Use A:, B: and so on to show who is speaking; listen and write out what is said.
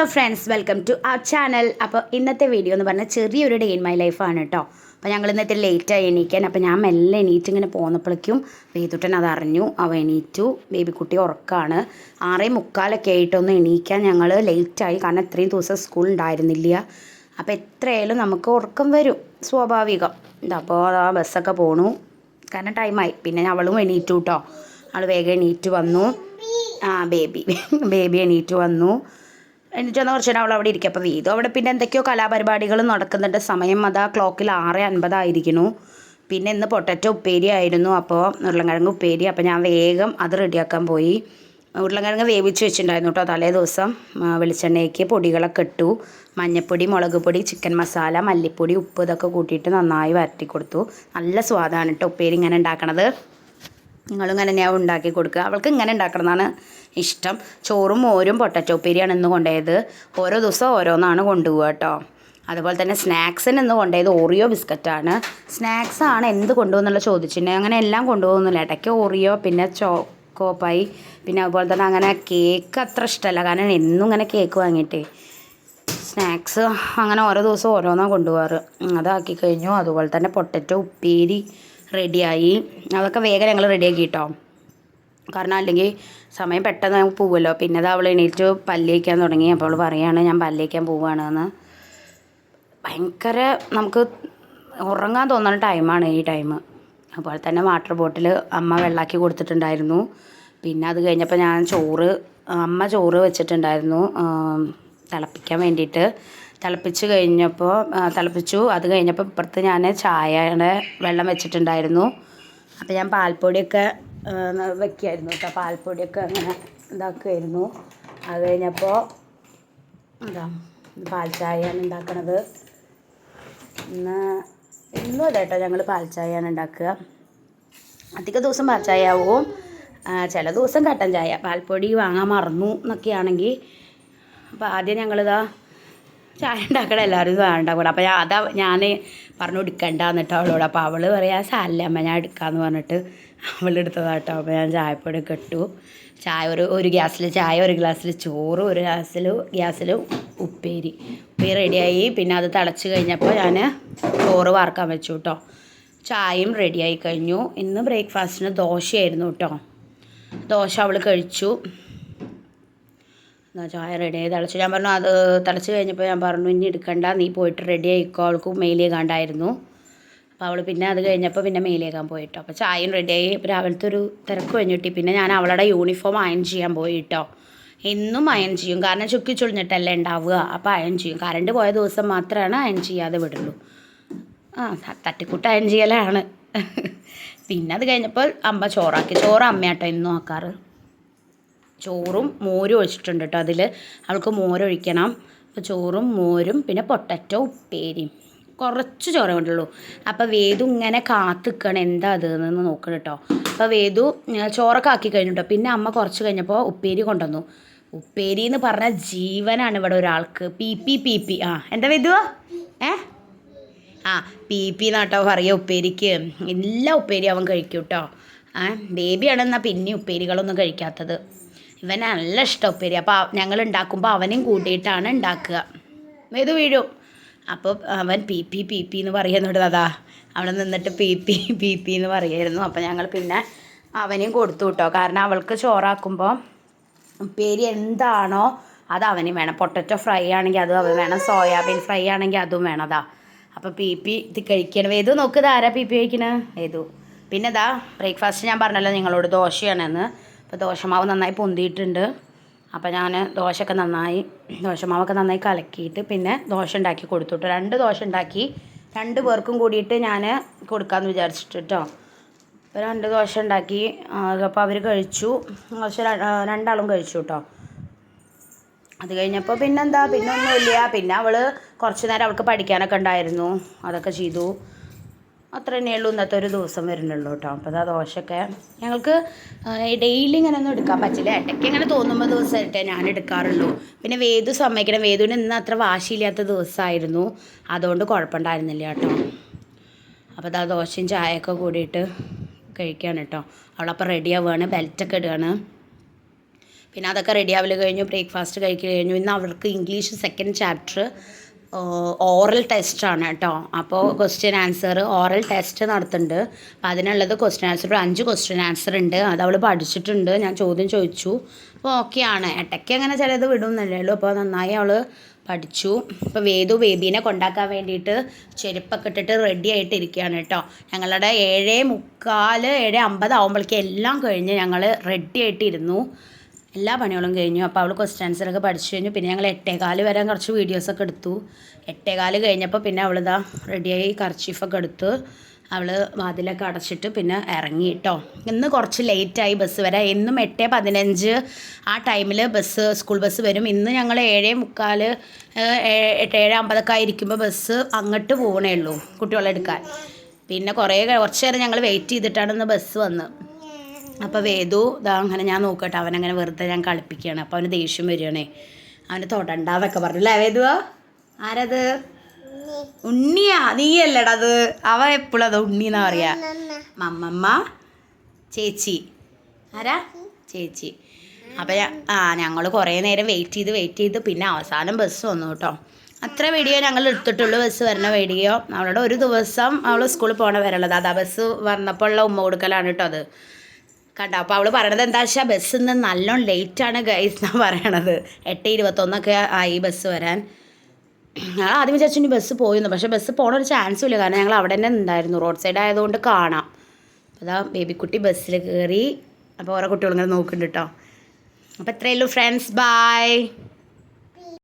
A: Hello friends welcome to ആ channel അപ്പോൾ ഇന്നത്തെ വീഡിയോ എന്ന് പറഞ്ഞാൽ ചെറിയൊരു ഡേ ഇൻ മൈ ലൈഫാണ് കേട്ടോ അപ്പോൾ ഞങ്ങൾ ഇന്നത്തെ ലേറ്റായി എണീക്കാൻ. അപ്പോൾ ഞാൻ മെല്ലെ എണീറ്റ് ഇങ്ങനെ പോന്നപ്പോഴേക്കും വേതുട്ടൻ അത് അറിഞ്ഞു. അവ എണീറ്റു. ബേബിക്കുട്ടി ഉറക്കാണ്. ആറേ മുക്കാലൊക്കെ ആയിട്ടൊന്ന് എണീക്കാൻ ഞങ്ങൾ ലേറ്റായി കാരണം ഇത്രയും ദിവസം സ്കൂൾ ഉണ്ടായിരുന്നില്ല. അപ്പോൾ എത്രയായാലും നമുക്ക് ഉറക്കം വരും. സ്വാഭാവികം. അപ്പോൾ ആ ബസ്സൊക്കെ പോണു. കാരണം ടൈമായി പിന്നെ അവളും എണീറ്റു കേട്ടോ അവൾ വേഗം എണീറ്റ് വന്നു. ആ ബേബി ബേബി എണീറ്റ് വന്നു. എണീറ്റ് വന്ന കുറച്ച് നേരം അവൾ അവിടെ ഇരിക്കുക അപ്പോൾ വീതു അവിടെ പിന്നെ എന്തൊക്കെയോ കലാപരിപാടികൾ നടക്കുന്നുണ്ട്. സമയം അതാ ക്ലോക്കിൽ ആറ് അൻപതായിരിക്കുന്നു പിന്നെ ഇന്ന് പൊട്ടറ്റോ ഉപ്പേരി ആയിരുന്നു. അപ്പോൾ ഉരുളൻകിഴങ്ങ് ഉപ്പേരി. അപ്പോൾ ഞാൻ വേഗം അത് റെഡിയാക്കാൻ പോയി. ഉരുളൻകിഴങ്ങ് വേവിച്ച് വെച്ചിട്ടുണ്ടായിരുന്നു കേട്ടോ തലേ ദിവസം. വെളിച്ചെണ്ണയ്ക്ക് പൊടികളൊക്കെ ഇട്ടു. മഞ്ഞൾപ്പൊടി മുളക് പൊടി ചിക്കൻ മസാല മല്ലിപ്പൊടി ഉപ്പ് ഇതൊക്കെ കൂട്ടിയിട്ട് നന്നായി വരട്ടി കൊടുത്തു. നല്ല സ്വാദാണ് കേട്ടോ ഉപ്പേരി ഇങ്ങനെ ഉണ്ടാക്കണത്. നിങ്ങളും ഇങ്ങനെ ഉണ്ടാക്കി കൊടുക്കുക. അവൾക്ക് ഇങ്ങനെ ഉണ്ടാക്കണമെന്നാണ് ഇഷ്ടം. ചോറും മോരും പൊട്ടറ്റോ ഉപ്പേരിയാണ് ഇന്ന് കൊണ്ടുപോയത്. ഓരോ ദിവസം ഓരോന്നാണ് കൊണ്ടുപോകുക കേട്ടോ. അതുപോലെ തന്നെ സ്നാക്സിന് ഇന്ന് കൊണ്ടുപോയത്. ഓറിയോ ബിസ്ക്കറ്റാണ്. സ്നാക്സ് ആണ് എന്ത് കൊണ്ടുപോകുന്നുള്ള ചോദിച്ചിട്ടുണ്ടെങ്കിൽ അങ്ങനെ എല്ലാം കൊണ്ടുപോകുന്നില്ല. ഇടയ്ക്ക് ഓറിയോ പിന്നെ ചോക്കോപ്പായി പിന്നെ അതുപോലെ തന്നെ അങ്ങനെ കേക്ക് അത്ര ഇഷ്ടമല്ല. കാരണം എന്നും ഇങ്ങനെ കേക്ക് വാങ്ങിയിട്ടേ സ്നാക്സ് അങ്ങനെ ഓരോ ദിവസം ഓരോന്നാണ് കൊണ്ടുപോകാറ്. അതാക്കി കഴിഞ്ഞു. അതുപോലെ തന്നെ പൊട്ടറ്റോ ഉപ്പേരി റെഡിയായി. അതൊക്കെ വേഗം ഞങ്ങൾ റെഡിയാക്കി കേട്ടോ കാരണം അല്ലെങ്കിൽ സമയം പെട്ടെന്ന് നമുക്ക് പോവുമല്ലോ. പിന്നെ അത് അവൾ എണീറ്റ് പല്ലേക്കാൻ തുടങ്ങി. അപ്പോൾ അവൾ പറയുകയാണ് ഞാൻ പല്ലേക്കാൻ പോവുകയാണെന്ന്. ഭയങ്കര നമുക്ക് ഉറങ്ങാൻ തോന്നുന്ന ടൈമാണ് ഈ ടൈം. അതുപോലെ തന്നെ വാട്ടർ ബോട്ടിൽ അമ്മ വെള്ളാക്കി കൊടുത്തിട്ടുണ്ടായിരുന്നു. പിന്നെ അത് കഴിഞ്ഞപ്പോൾ ഞാൻ ചോറ് അമ്മ ചോറ് വെച്ചിട്ടുണ്ടായിരുന്നു തിളപ്പിക്കാൻ വേണ്ടിയിട്ട്. തിളപ്പിച്ച് കഴിഞ്ഞപ്പോൾ തിളപ്പിച്ചു. അത് കഴിഞ്ഞപ്പോൾ ഇപ്പുറത്ത് ഞാൻ ചായയുടെ വെള്ളം വെച്ചിട്ടുണ്ടായിരുന്നു. അപ്പോൾ ഞാൻ പാൽപ്പൊടിയൊക്കെ വെക്കുമായിരുന്നു കേട്ടോ പാൽപ്പൊടിയൊക്കെ അങ്ങനെ ഇതാക്കുമായിരുന്നു അത് കഴിഞ്ഞപ്പോൾ എന്താ പാൽ ചായയാണ് ഉണ്ടാക്കണത് ഇന്ന് ഇന്നും അതെ കേട്ടോ ഞങ്ങൾ പാൽ ചായയാണ് ഉണ്ടാക്കുക അധിക ദിവസം പാൽ ചായ ആവും ചില ദിവസം കട്ടൻ ചായ. പാൽപ്പൊടി വാങ്ങാൻ മറന്നു എന്നൊക്കെയാണെങ്കിൽ അപ്പോൾ ആദ്യം ഞങ്ങളിതാ ചായ ഉണ്ടാക്കണം എല്ലാവരും ചായ ഉണ്ടാക്കണം അപ്പോൾ ഞാൻ അതാ ഞാൻ പറഞ്ഞു എടുക്കണ്ട എന്നിട്ട് അവളോട്. അപ്പോൾ അവൾ പറയാ സാരല്ല അമ്മ ഞാൻ എടുക്കാമെന്ന് പറഞ്ഞിട്ട് അവൾ എടുത്തതാട്ടോ അപ്പോൾ ഞാൻ ചായപ്പൊടി കെട്ടു ചായ ഒരു ഒരു ഗ്യാസിൽ ചായ ഒരു ഗ്ലാസ്സിൽ ചോറ് ഒരു ഗ്ലാസ്സിൽ ഗ്യാസിൽ ഉപ്പേരി. ഉപ്പേരി റെഡിയായി. പിന്നെ അത് തിളച്ച് കഴിഞ്ഞപ്പോൾ ഞാൻ ചോറ് വാർക്കാൻ വെച്ചു കേട്ടോ ചായയും റെഡിയായി കഴിഞ്ഞു. ഇന്ന് ബ്രേക്ക്ഫാസ്റ്റിന് ദോശയായിരുന്നു കേട്ടോ ദോശ അവൾ കഴിച്ചു. ചായ റെഡി ആയി തിളച്ചു. ഞാൻ പറഞ്ഞു അത് തിളച്ച് കഴിഞ്ഞപ്പോൾ ഞാൻ പറഞ്ഞു ഇനി എടുക്കണ്ട നീ പോയിട്ട് റെഡി ആയിക്കോ അവൾക്ക് മെയിലേക്കാണ്ടായിരുന്നു അപ്പോൾ അവൾ പിന്നെ അത് കഴിഞ്ഞപ്പോൾ പിന്നെ മെയിലേക്കാൻ പോയിട്ടോ. അപ്പോൾ ചായയും റെഡിയായി രാവിലത്തെ ഒരു തിരക്ക് കഴിഞ്ഞിട്ട് പിന്നെ ഞാൻ അവളുടെ യൂണിഫോം അയൺ ചെയ്യാൻ പോയി കേട്ടോ എന്നും അയൺ ചെയ്യും. കാരണം ചുക്കി ചുളിഞ്ഞിട്ടല്ലേ ഉണ്ടാവുക. അപ്പോൾ അയൺ ചെയ്യും. കറണ്ട് പോയ ദിവസം മാത്രമാണ് അയൺ ചെയ്യാതെ വിടുള്ളൂ. ആ തട്ടിക്കൂട്ട് അയൺ ചെയ്യലാണ്. പിന്നെ അത് കഴിഞ്ഞപ്പോൾ അമ്മ ചോറാക്കി. ചോറ് അമ്മയാട്ടോ ഇന്നും ആക്കാറ്. ചോറും മോരും ഒഴിച്ചിട്ടുണ്ട് കേട്ടോ. അതിൽ അവൾക്ക് മോരൊഴിക്കണം അപ്പോൾ ചോറും മോരും പിന്നെ പൊട്ടറ്റോ ഉപ്പേരിയും കുറച്ച് ചോറേ കൊണ്ടുള്ളൂ അപ്പോൾ വേദു ഇങ്ങനെ കാത്തിക്കണം. എന്താ അത് എന്ന് നോക്കണം കേട്ടോ. അപ്പോൾ വേദു ചോറൊക്കെ ആക്കി കഴിഞ്ഞു കേട്ടോ പിന്നെ അമ്മ കുറച്ച് കഴിഞ്ഞപ്പോൾ ഉപ്പേരി കൊണ്ടുവന്നു. ഉപ്പേരി എന്ന് പറഞ്ഞാൽ ജീവനാണ് ഇവിടെ ഒരാൾക്ക്. പി പി പി പി. ആ എന്താ വേദു? ഏ? ആ പി പി എന്നാട്ടോ പറയുക ഉപ്പേരിക്ക്. എല്ലാ ഉപ്പേരി അവൻ കഴിക്കും കേട്ടോ. ആ ബേബിയാണെന്നാൽ പിന്നെ ഉപ്പേരികളൊന്നും കഴിക്കാത്തത്. ഇവന് നല്ല ഇഷ്ടം ഉപ്പേരി അപ്പോൾ ഞങ്ങൾ ഉണ്ടാക്കുമ്പോൾ അവനെയും കൂട്ടിയിട്ടാണ് ഉണ്ടാക്കുക. ഇത് വീഴും. അപ്പോൾ അവൻ പി പി പി പി എന്ന് പറയുന്നുണ്ട് അതാ അവിടെ നിന്നിട്ട് പി പി പി പി എന്ന് പറയായിരുന്നു അപ്പോൾ ഞങ്ങൾ പിന്നെ അവനെയും കൊടുത്തു കേട്ടോ. കാരണം അവൾക്ക് ചോറാക്കുമ്പോൾ ഉപ്പേരി എന്താണോ അത് അവനും വേണം. പൊട്ടറ്റോ ഫ്രൈ ആണെങ്കിൽ അതും അവൻ വേണം. സോയാബീൻ ഫ്രൈ ആണെങ്കിൽ അതും വേണം അതാ അപ്പോൾ പി പി ഇത് കഴിക്കണം ഏതു നോക്ക് ആരാ പി പി കഴിക്കണേ? ഏതു? പിന്നെ ഇതാ ബ്രേക്ക്ഫാസ്റ്റ് ഞാൻ പറഞ്ഞല്ലോ നിങ്ങളോട് ദോശയാണെന്ന്. അപ്പോൾ ദോശമാവ് നന്നായി പൊന്തിയിട്ടുണ്ട്. അപ്പോൾ ഞാൻ ദോശയൊക്കെ നന്നായി ദോശമാവൊക്കെ നന്നായി കലക്കിയിട്ട് പിന്നെ ദോശ ഉണ്ടാക്കി കൊടുത്തു രണ്ട് ദോശ ഉണ്ടാക്കി. രണ്ട് പേർക്കും കൂടിയിട്ട് ഞാൻ കൊടുക്കാമെന്ന് വിചാരിച്ചിട്ട് കേട്ടോ. അപ്പോൾ രണ്ട് ദോശ ഉണ്ടാക്കി. അപ്പോൾ അവർ കഴിച്ചു. ദോശ രണ്ടാളും കഴിച്ചു കേട്ടോ. അത് കഴിഞ്ഞപ്പോൾ പിന്നെന്താ? പിന്നെ ഒന്നുമില്ല. പിന്നെ അവൾ കുറച്ച് നേരം അവൾക്ക് പഠിക്കാനൊക്കെ ഉണ്ടായിരുന്നു. അതൊക്കെ ചെയ്തു. അത്ര ഉള്ളൂ ഇന്നത്തെ ഒരു ദിവസം വരുന്നുള്ളൂ കേട്ടോ. അപ്പോൾ അതാ ദോശയൊക്കെ ഞങ്ങൾക്ക് ഡെയിലി ഇങ്ങനെ ഒന്നും എടുക്കാൻ പറ്റില്ല. ഇടയ്ക്ക് ഇങ്ങനെ തോന്നുമ്പോൾ ദിവസമായിട്ടേ ഞാൻ എടുക്കാറുള്ളൂ. പിന്നെ വേദു സമ്മതിക്കണം. വേദുവിന് ഇന്ന് അത്ര വാശിയില്ലാത്ത ദിവസമായിരുന്നു. അതുകൊണ്ട് കുഴപ്പമുണ്ടായിരുന്നില്ല കേട്ടോ. അപ്പോൾ അതാ ദോശയും ചായയൊക്കെ കൂടിയിട്ട് കഴിക്കുകയാണ് കേട്ടോ. അവളപ്പോൾ റെഡി ആവുകയാണ്. ബെൽറ്റൊക്കെ ഇടുകയാണ്. പിന്നെ അതൊക്കെ റെഡി ആവൽ കഴിഞ്ഞു. ബ്രേക്ക്ഫാസ്റ്റ് കഴിക്കൽ കഴിഞ്ഞു. ഇന്ന് അവർക്ക് English second chapter oral test ആണ് കേട്ടോ. അപ്പോൾ ക്വസ്റ്റ്യൻ ആൻസർ ഓറൽ ടെസ്റ്റ് നടത്തുന്നുണ്ട്. അപ്പോൾ അതിനുള്ളത് ക്വസ്റ്റ്യൻ ആൻസർ അഞ്ച് ക്വസ്റ്റ്യൻ ആൻസർ ഉണ്ട്. അത് അവൾ പഠിച്ചിട്ടുണ്ട്. ഞാൻ ചോദ്യം ചോദിച്ചു. അപ്പോൾ ഓക്കെയാണ് ഇടയ്ക്ക് അങ്ങനെ ചിലത് വിടുന്നില്ലല്ലോ അപ്പോൾ നന്നായി അവൾ പഠിച്ചു. ഇപ്പോൾ വേദു ബേബീനെ കൊണ്ടാക്കാൻ വേണ്ടിയിട്ട് ചെരുപ്പൊക്കെ ഇട്ടിട്ട് റെഡി ആയിട്ട് ഇരിക്കുകയാണ് കേട്ടോ. ഞങ്ങളുടെ ഏഴ് മുക്കാൽ ഏഴ് അമ്പത് ആകുമ്പോഴേക്കും എല്ലാം കഴിഞ്ഞ് ഞങ്ങൾ റെഡി ആയിട്ട് ഇരുന്നു. എല്ലാ പണികളും കഴിഞ്ഞു. അപ്പോൾ അവൾ ക്വസ്റ്റ്യൻ ആൻസറൊക്കെ പഠിച്ചു കഴിഞ്ഞു. പിന്നെ ഞങ്ങൾ എട്ടേകാൽ വരെ കുറച്ച് വീഡിയോസൊക്കെ എടുത്തു. എട്ടേകാൽ കഴിഞ്ഞപ്പോൾ പിന്നെ അവളിതാ റെഡിയായി കർച്ചീഫൊക്കെ എടുത്തു അവൾ വാതിലൊക്കെ അടച്ചിട്ട് പിന്നെ ഇറങ്ങി കേട്ടോ ഇന്ന് കുറച്ച് ലേറ്റായി ബസ് വരാം എന്നും എട്ട് പതിനഞ്ച് ആ ടൈമിൽ ബസ് സ്കൂൾ ബസ് വരും. ഇന്ന് ഞങ്ങൾ ഏഴേ മുക്കാൽ ഏഴ് അമ്പതൊക്കെ ആയിരിക്കുമ്പോൾ ബസ് അങ്ങോട്ട് പോകണേ ഉള്ളൂ കുട്ടികളെടുക്കാൻ പിന്നെ കുറേ കുറച്ച് നേരം ഞങ്ങൾ വെയിറ്റ് ചെയ്തിട്ടാണ് ഇന്ന് ബസ് വന്നത് അപ്പോൾ വേദു ഇതാ അങ്ങനെ ഞാൻ നോക്കട്ടെ അവനങ്ങനെ വെറുതെ ഞാൻ കളിപ്പിക്കുകയാണ്. അപ്പോൾ അവന് ദേഷ്യം വരികയാണേ. അവന് തൊടണ്ടെന്നൊക്കെ പറഞ്ഞു അല്ലേ വേദുവാ ആരത്? ഉണ്ണിയാ. നീയല്ലടാ അത്. അവ എപ്പോഴും അത് ഉണ്ണി എന്നാ പറയാ. മമ്മമ്മ ചേച്ചി. ആരാ? ചേച്ചി. അപ്പം ആ ഞങ്ങൾ കുറേ നേരം വെയിറ്റ് ചെയ്ത് വെയിറ്റ് ചെയ്ത് പിന്നെ അവസാനം ബസ് വന്നു കേട്ടോ. അത്ര വീഡിയോ ഞങ്ങൾ എടുത്തിട്ടുള്ളൂ ബസ് വരുന്ന വീഡിയോ അവളുടെ ഒരു ദിവസം അവൾ സ്കൂളിൽ പോകണ വരള്ളത് അതാ ബസ് വന്നപ്പോൾ ഉള്ള ഉമ്മ കൊടുക്കലാണ് കേട്ടോ അത്. കണ്ടോ അപ്പോൾ അവൾ പറയണത് എന്താ വെച്ചാൽ ബസ് ഇന്ന് നല്ലോണം ലേറ്റാണ് ഗൈസ് എന്നാണ് പറയണത്. എട്ട് ഇരുപത്തൊന്നൊക്കെ ആയി ബസ് വരാൻ. ഞങ്ങൾ ആദ്യം വിചാരിച്ചു ഇനി ബസ് പോയിരുന്നു പക്ഷേ ബസ് പോകണ ഒരു ചാൻസും ഇല്ല. കാരണം ഞങ്ങൾ അവിടെ തന്നെ ഉണ്ടായിരുന്നു റോഡ് സൈഡ് ആയതുകൊണ്ട് കാണാം. അപ്പോൾ അതാ ബേബിക്കുട്ടി ബസ്സിൽ കയറി അപ്പോൾ ഓരോ കുട്ടികളും ഇങ്ങനെ നോക്കുന്നുണ്ട് കേട്ടോ അപ്പോൾ ഇത്രയേ ഉള്ളൂ ഫ്രണ്ട്സ് ബൈ